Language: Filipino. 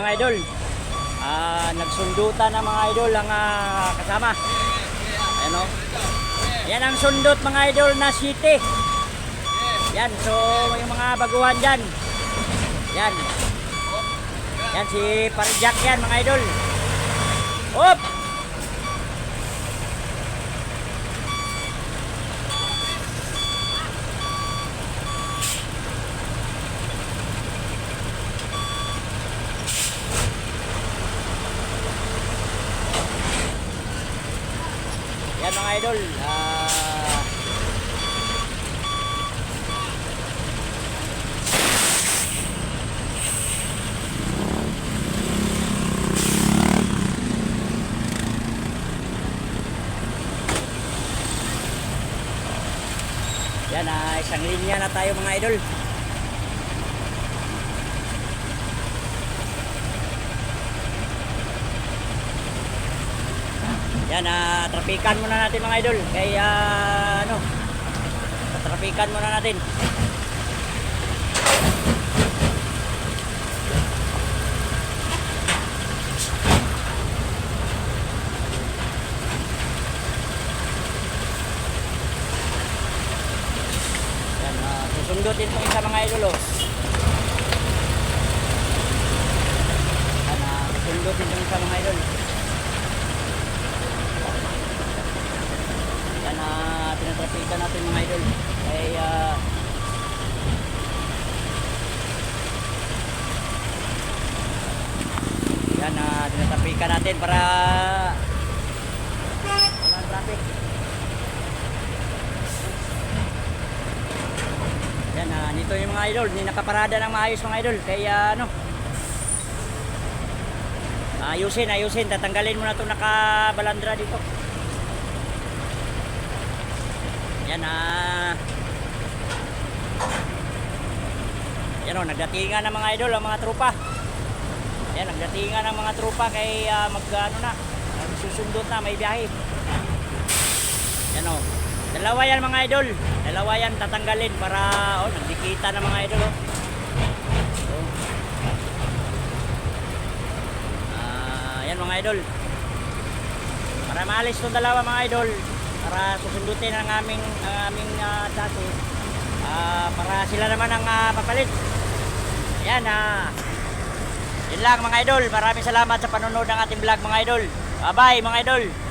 Mga idol, ah nagsundutan ng mga idol ang ah, kasama. Ayan o. Yan ang sundot mga idol na city. Yan, so yung mga baguhan dyan. Yan. Yan si Parjak yan mga idol. Op! Yan mga idol. Ah... Yan, ah, isang linya na tayo mga idol. Yan, ah, trapikan muna natin mga idol. Kaya, ano, trapikan muna natin. Yan, ah, susundutin itong isa mga idol, oh. Yan, ah, susundutin itong isa mga idol. Yan na tinatrapikan natin mga idol. Ay ah, Yan na tinatrapikan natin para walang traffic. Yan na nito yung mga idol, hindi nakaparada ng maayos mga idol. Kaya ano Ayusin, ayusin, tatanggalin mo na itong nakabalandra dito. Yan ah. Yan o, nagdatingan ng mga idol, ang mga tropa. Yan, nagdatingan ng mga tropa kay ah, mag ano na, susundot na, may biyahe. Yan o. Dalawa yan mga idol. Dalawa yan tatanggalin para, oh, nagdikita ng mga idol oh. Oh. Ah, yan mga idol. Para maalis itong dalawa mga idol, para susundutin ang aming ang aming uh, dati. Ah, para sila naman ang ah, papalit. Yan ah. Yun lang mga idol. Maraming salamat sa panonood ng ating vlog mga idol. Bye bye mga idol